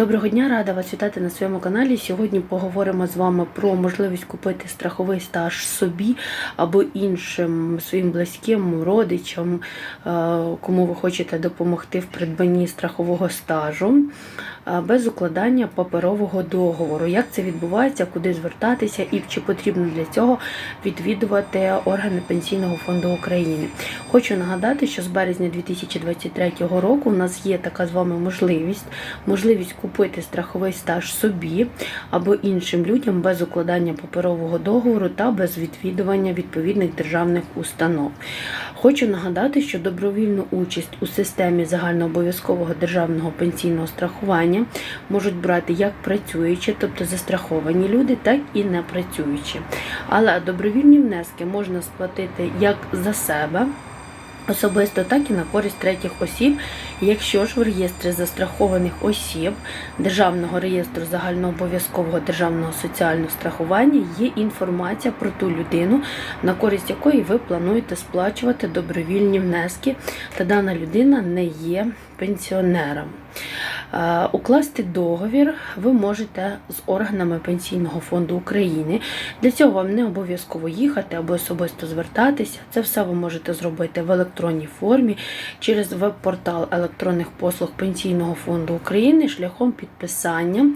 Доброго дня, рада вас вітати на своєму каналі. Сьогодні поговоримо з вами про можливість купити страховий стаж собі або іншим своїм близьким родичам, е, кому ви хочете допомогти в придбанні страхового стажу е, без укладання паперового договору. Як це відбувається, куди звертатися і чи потрібно для цього відвідувати органи Пенсійного фонду України. Хочу нагадати, що з березня 2023 року у нас є така з вами можливість, можливість купити страховий стаж собі або іншим людям без укладання паперового договору та без відвідування відповідних державних установ. Хочу нагадати, що добровільну участь у системі загальнообов'язкового державного пенсійного страхування можуть брати як працюючі, тобто застраховані люди, так і не працюючі. Але добровільні внески можна сплатити як за себе. Особисто, так і на користь третіх осіб, якщо ж в реєстрі застрахованих осіб Державного реєстру загальнообов'язкового державного соціального страхування є інформація про ту людину, на користь якої ви плануєте сплачувати добровільні внески, та дана людина не є пенсіонером. Е, Укласти договір ви можете з органами Пенсійного фонду України. Для цього вам не обов'язково їхати або особисто звертатися. Це все ви можете зробити в електронній формі через веб-портал електронних послуг Пенсійного фонду України шляхом підписання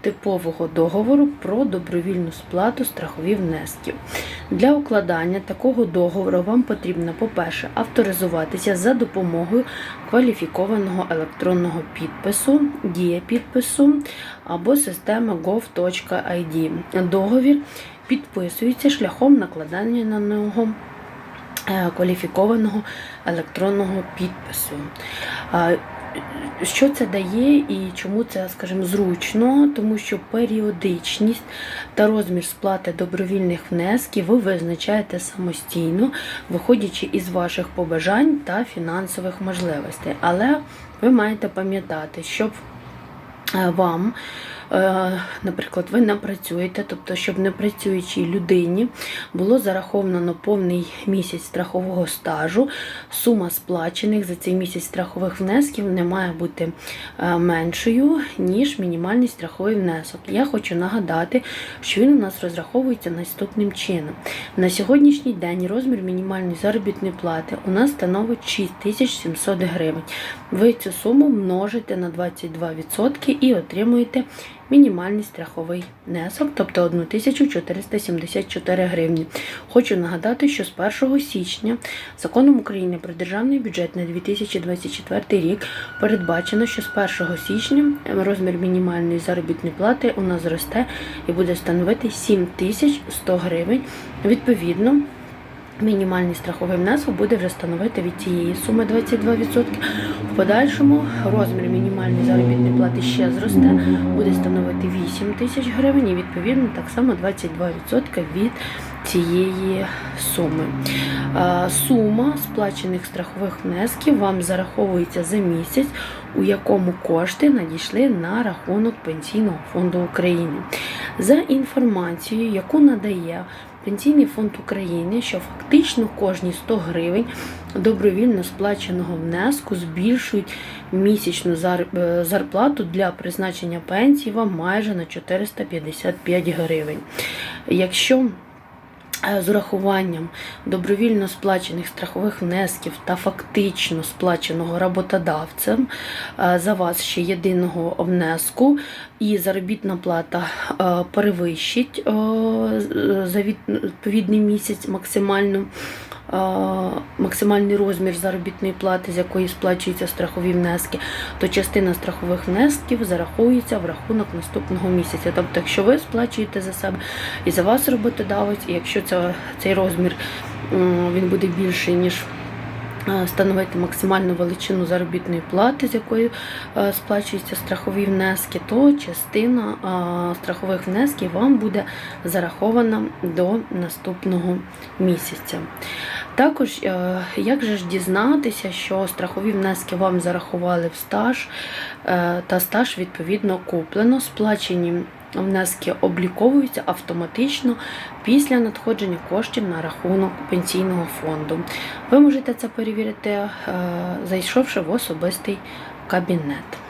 типового договору про добровільну сплату страхових внесків. Для укладання такого договору вам потрібно, по-перше, авторизуватися за допомогою кваліфікованого електронного підпису, дія підпису або системи gov.id. Договір підписується шляхом накладання на нього е, кваліфікованого електронного підпису. Що це дає і чому це, скажімо, зручно, тому що періодичність та розмір сплати добровільних внесків ви визначаєте самостійно, виходячи із ваших побажань та фінансових можливостей. Але ви маєте пам'ятати, щоб е, вам наприклад, ви не працюєте, тобто, щоб не працюючій людині було зараховано повний місяць страхового стажу, сума сплачених за цей місяць страхових внесків не має бути е, меншою, ніж мінімальний страховий внесок. Я хочу нагадати, що він у нас розраховується наступним чином. На сьогоднішній день розмір мінімальної заробітної плати у нас становить 6700 гривень. Ви цю суму множите на 22% і отримуєте мінімальний страховий внесок, тобто 1474 гривні. Хочу нагадати, що з 1 січня законом України про державний бюджет на 2024 рік передбачено, що з 1 січня розмір мінімальної заробітної плати у нас зросте і буде становити 7100 гривень. Відповідно. Мінімальний страховий внесок буде вже становити від цієї суми 22%. В подальшому розмір мінімальної заробітної плати ще зросте, буде становити 8 тисяч гривень і відповідно так само 22% від цієї суми. Сума сплачених страхових внесків вам зараховується за місяць, у якому кошти надійшли на рахунок Пенсійного фонду України. За інформацією, яку надає Пенсійний фонд України, що фактично кожні 100 гривень добровільно сплаченого внеску збільшують місячну е, зарплату для призначення пенсії вам майже на 455 гривень. Якщо з урахуванням добровільно сплачених страхових внесків та фактично сплаченого роботодавцем е, за вас ще єдиного внеску, і заробітна плата е, перевищить за відповідний місяць максимальну максимальний розмір заробітної плати, з якої сплачуються страхові внески, то частина страхових внесків зарахується в рахунок наступного місяця. Тобто, якщо ви сплачуєте за себе і за вас роботодавець, і якщо це, цей розмір він буде більший, ніж Становити максимальну величину заробітної плати, з якої сплачуються страхові внески, то частина страхових внесків вам буде зарахована до наступного місяця. Також, е, як же ж дізнатися, що страхові внески вам зарахували в стаж, е, та стаж, відповідно, куплено, сплачені внески обліковуються автоматично після надходження коштів на рахунок пенсійного фонду. Ви можете це перевірити, е, зайшовши в особистий кабінет.